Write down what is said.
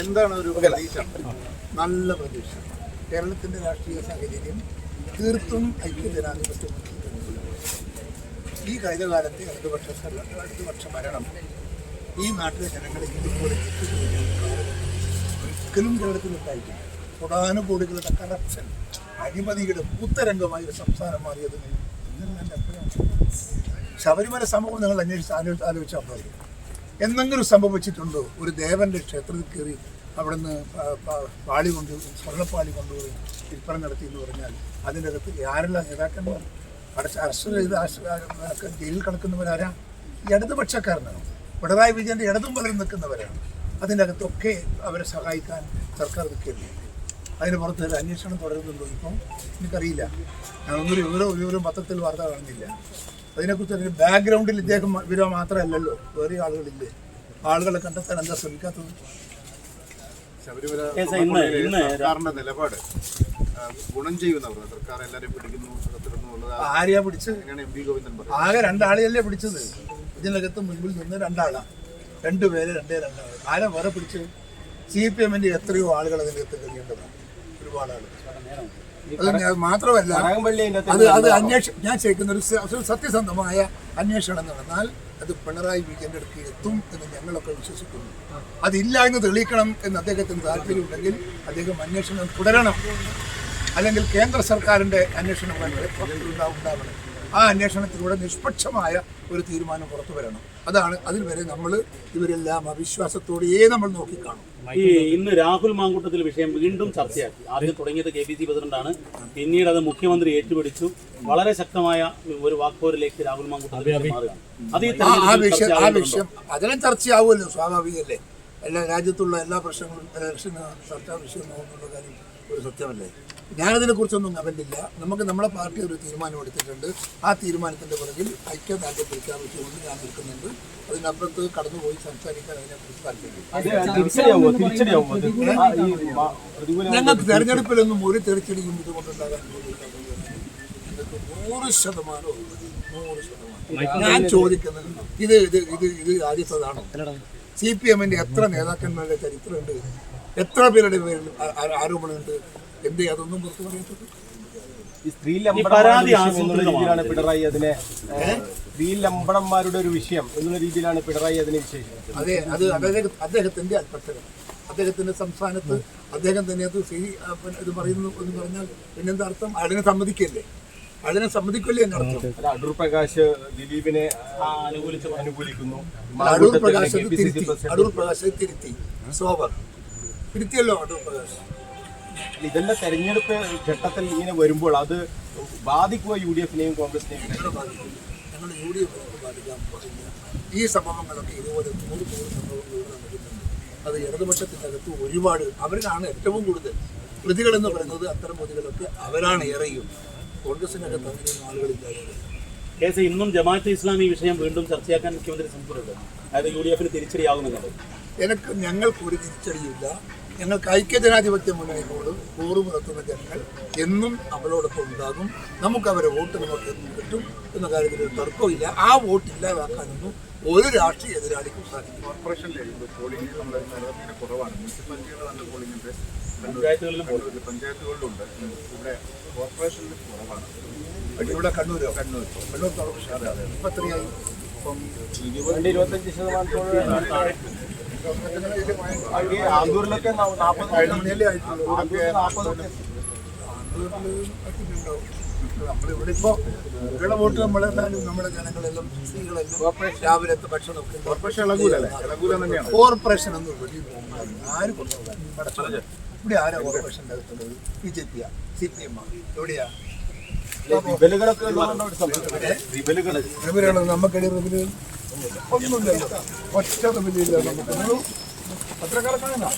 എന്താണ് ഒരു പ്രതീക്ഷ? നല്ല പ്രതീക്ഷ. കേരളത്തിന്റെ രാഷ്ട്രീയ സാഹചര്യം തീർത്തും ഐക്യജനാധിപത്യം ഈ കഴിഞ്ഞ കാലത്തെ ഇടതുപക്ഷ ഇടതുപക്ഷ ഭരണം ഈ നാട്ടിലെ ജനങ്ങളെ ഇതുപോലെ ഒരിക്കലും കേരളത്തിൽ ഉണ്ടായിട്ടില്ല കൊടാനുകൂടികളുടെ കറപ്ഷൻ അഴിമതിയുടെ പൂത്തരംഗമായ ഒരു സംസ്ഥാനം മാറിയത് ശബരിമല സംഭവം നിങ്ങൾ അന്വേഷിച്ച് ആലോചിച്ച് ആലോചിച്ചാൽ മതി. എന്തെങ്കിലും സംഭവിച്ചിട്ടുണ്ടോ? ഒരു ദേവന്റെ ക്ഷേത്രത്തിൽ കയറി അവിടുന്ന് പാളി കൊണ്ട് സ്വർണപ്പാളി കൊണ്ടുപോയി വിൽപ്പന നടത്തി എന്ന് പറഞ്ഞാൽ അതിന്റെ അകത്ത് ആരെല്ലാം നേതാക്കന്മാർ? അടച്ച് അറസ്റ്റ് ചെയ്ത് ജയിലിൽ കിടക്കുന്നവരാരാ? ഇടതുപക്ഷക്കാരനാണ്. പിണറായി വിജയന്റെ ഇടതും പലരും നിൽക്കുന്നവരാണ്. അതിന്റെ അകത്തൊക്കെ അവരെ സഹായിക്കാൻ സർക്കാർ നിൽക്കില്ല അതിന് പുറത്ത് ഒരു അന്വേഷണം തുടരുന്നുണ്ടോ ഇപ്പം? എനിക്കറിയില്ല. ഞാനൊന്നൊരു വിവരം വിവരവും വിവരം പത്രത്തിൽ വാർത്ത കാണുന്നില്ല. അതിനെക്കുറിച്ച് അതിന് ബാക്ക്ഗ്രൗണ്ടിൽ ഇദ്ദേഹം ഇവരോ മാത്രമല്ലല്ലോ. വേറെ ആളുകളില്ലേ? ആളുകളെ കണ്ടെത്താൻ എന്താ ശ്രമിക്കാത്തത്? സർക്കാരിന്റെ നിലപാട്. ഗുണം ചെയ്യുന്നവർ സർക്കാർ എല്ലാവരെയും പിടിക്കുന്നു ആരെയാ പിടിച്ച് അങ്ങനെയാണ് എം പി ഗോവിന്ദൻ ആകെ രണ്ടാളെയല്ലേ പിടിച്ചത്? ഇതിനകത്ത് മുൻപിൽ നിന്ന് രണ്ടാളാ. രണ്ടുപേര് രണ്ടേ രണ്ടാളാണ് ആരാ വേറെ പിടിച്ച് സി പി എമ്മിന്റെ എത്രയോ ആളുകൾ അതിനകത്ത് കഴിയേണ്ടതാണ്. അത് ഞാൻ മാത്രമല്ല അത് അത് അന്വേഷണം ഞാൻ ചേക്കുന്ന ഒരു സത്യസന്ധമായ അന്വേഷണം നടന്നാൽ അത് പിണറായി വിജയന്റെ അടുത്ത് എത്തും എന്ന് ഞങ്ങളൊക്കെ വിശ്വസിക്കുന്നു. അതില്ല എന്ന് തെളിയിക്കണം എന്ന് അദ്ദേഹത്തിന് താല്പര്യമുണ്ടെങ്കിൽ അദ്ദേഹം അന്വേഷണം തുടരണം. അല്ലെങ്കിൽ കേന്ദ്ര സർക്കാരിന്റെ അന്വേഷണം ഉണ്ടാ- ഉണ്ടാവണം. ആ അന്വേഷണത്തിലൂടെ നിഷ്പക്ഷമായ ഒരു തീരുമാനം പുറത്തു വരണം. അതാണ് അതിൽ വരെ നമ്മൾ ഇവരെല്ലാം അവിശ്വാസത്തോടെയേ നമ്മൾ നോക്കിക്കാണും. ഈ ഇന്ന് രാഹുൽ മാങ്കൂട്ടത്തിൽ വിഷയം വീണ്ടും ചർച്ചയാക്കി. ആദ്യം തുടങ്ങിയത് കെ പി സി പ്രസിഡന്റാണ്. പിന്നീട് അത് മുഖ്യമന്ത്രി ഏറ്റുപിടിച്ചു. വളരെ ശക്തമായ ഒരു വാക്പോരിലേക്ക് രാഹുൽ മാങ്കൂട്ടത്തിൽ മാറുകയാണ്. അത് ഈ ആ ആ വിഷയം ആ വിഷയം. ചർച്ചയാവുമല്ലോ സ്വാഭാവികമല്ലേ? എല്ലാ രാജ്യത്തുള്ള എല്ലാ പ്രശ്നങ്ങളും ഇലക്ഷൻ ചർച്ചാ നോക്കുന്നുള്ള കാര്യം. ഒരു സത്യമല്ലേ? ഞാനതിനെ കുറിച്ചൊന്നും കമന്റില്ല നമുക്ക് നമ്മുടെ പാർട്ടി ഒരു തീരുമാനം എടുത്തിട്ടുണ്ട്. ആ തീരുമാനത്തിന്റെ പുറകിൽ ഐക്യദാർഢ്യം പ്രഖ്യാപിച്ചുകൊണ്ട് ഞാൻ നിൽക്കുന്നുണ്ട്. അതിനപ്പുറത്ത് കടന്നുപോയി സംസാരിക്കാൻ അതിനെക്കുറിച്ച് താല്പര്യം ഞങ്ങൾക്ക് തെരഞ്ഞെടുപ്പിലൊന്നും ഒരു തെറിച്ചടിയും ഇതുകൊണ്ടുണ്ടാകാൻ നൂറ് ശതമാനം നൂറ് ശതമാനം. ഞാൻ ചോദിക്കുന്നത് ഇത് ഇത് ഇത് ഇത് ആദ്യത്തതാണോ? സി പി എമ്മിന്റെ എത്ര നേതാക്കന്മാരുടെ ചരിത്രമുണ്ട്? എത്ര പേരുടെ പേരിൽ ആരോപണമുണ്ട്? എന്തേ അതൊന്നും പുറത്തു പറയത്തില്ല ഈ സ്ത്രീ ലംബടന്മാരുടെ വിഷയം എന്നുള്ള രീതിയിലാണ് പിണറായി അതിനെ സ്ത്രീ ലംബടന്മാരുടെ ഒരു വിഷയം എന്നുള്ള രീതിയിലാണ് പിണറായി അതിനെ വിശേഷിപ്പിച്ചത്. അതെ അത് അദ്ദേഹം അദ്ദേഹത്തിന്റെ അൽപ്പത്തരം അദ്ദേഹത്തിന്റെ സംസ്ഥാനത്ത് അദ്ദേഹം തന്നെ അത് സ്ത്രീ ഇത് പറയുന്നു എന്ന് പറഞ്ഞാൽ പിന്നെന്താ അർത്ഥം? അതിനെ സമ്മതിക്കല്ലേ? അതിനെ സമ്മതിക്കല്ലേ അല്ല, അടൂർ പ്രകാശ് ദിലീപിനെ അനുകൂലിക്കുന്നു അടൂർ പ്രകാശ് തിരുത്തി. അടൂർ പ്രകാശ് തിരുത്തി. സോബർ. തിരുത്തിയല്ലോ അടൂർ പ്രകാശ് ഇതെല്ലാം തെരഞ്ഞെടുപ്പ് ഘട്ടത്തിൽ ഇങ്ങനെ വരുമ്പോൾ അത് ബാധിക്കുക യു ഡി എഫിനെയും കോൺഗ്രസിനെയും? ഞങ്ങളെ ബാധിക്കും. ഞങ്ങൾ യു ഡി എഫിനെ ബാധിക്കാൻ പാടില്ല ഈ സംഭവങ്ങളൊക്കെ ഇതുപോലെ നൂറ് നൂറ് സംഭവങ്ങൾ ഇവിടെ നടക്കുന്നുണ്ട്. അത് ഇടതുപക്ഷത്തിനകത്ത് ഒരുപാട് അവരാണ് ഏറ്റവും കൂടുതൽ. പ്രതികൾ എന്ന് പറയുന്നത് അത്തരം പ്രതികളൊക്കെ അവരാണ് ഏറെയും കോൺഗ്രസിനകത്ത് അങ്ങനെയൊന്നും ആളുകളില്ലാതെ കേസ് ഇന്നും ജമാഅത്ത് ഇസ്ലാമി വിഷയം വീണ്ടും ചർച്ചയാക്കാൻ മുഖ്യമന്ത്രി ശ്രമിച്ചിട്ടുണ്ട്. അതായത് യു ഡി എഫിന് തിരിച്ചടിയാകുമെന്നുള്ളത് എനിക്ക് ഞങ്ങൾക്ക് ഒരു തിരിച്ചടിയില്ല. ഞങ്ങൾക്ക് ഐക്യജനാധിപത്യ മുന്നണിയോട് കൂറു പുറത്തുന്ന ജനങ്ങൾ എന്നും അവരോടൊപ്പം ഉണ്ടാകും. നമുക്ക് അവരെ വോട്ട് നമുക്ക് എന്നും കിട്ടും എന്ന കാര്യത്തിൽ ഒരു തർക്കമില്ല ആ വോട്ട് ഇല്ലാതാക്കാനൊന്നും ഒരു രാഷ്ട്രീയ എതിരാളിക്കും സാധിക്കും കോർപ്പറേഷനിലെ പോളിംഗ് നമ്മുടെ കുറവാണ്. മുനിസിപ്പാലിറ്റിയുടെ നല്ല പോളിംഗ് ഉണ്ട്. പഞ്ചായത്തുകളിലും പഞ്ചായത്തുകളിലുണ്ട് ഇവിടെ കോർപ്പറേഷനിൽ കുറവാണ്. ഇവിടെ കണ്ണൂരോ കണ്ണൂർ കണ്ണൂർ കോർപ്പറേഷൻ ഇപ്പം ഇരുപത്തഞ്ച് ശതമാനത്തോളം ഈ ആന്തൂരിലൊക്കെ മണിയല്ലേ ആയിട്ടുള്ളൂ. ഇവിടെ വോട്ട് നമ്മളെല്ലാവരും നമ്മുടെ ജനങ്ങളെല്ലാം സ്ത്രീകളെല്ലാം രാവിലത്തെ ഭക്ഷണം കോർപ്പറേഷൻ ഇളകൂലല്ലേ? ഇളകൂല തന്നെയാണ്. കോർപ്പറേഷൻ ഒന്നും ആര് ഇവിടെ ആരാ കോർപ്പറേഷന്റെ അകത്തുള്ളത് ബി ജെ പിയാ സി പി എം ആ എവിടെയാ റിബലുകളൊക്കെ സംഭവം റിബലുകൾ ഒന്നുമില്ലല്ലോ. ഒറ്റ റിബിലില്ല നമുക്ക്. പത്രക്കാർക്കാണോ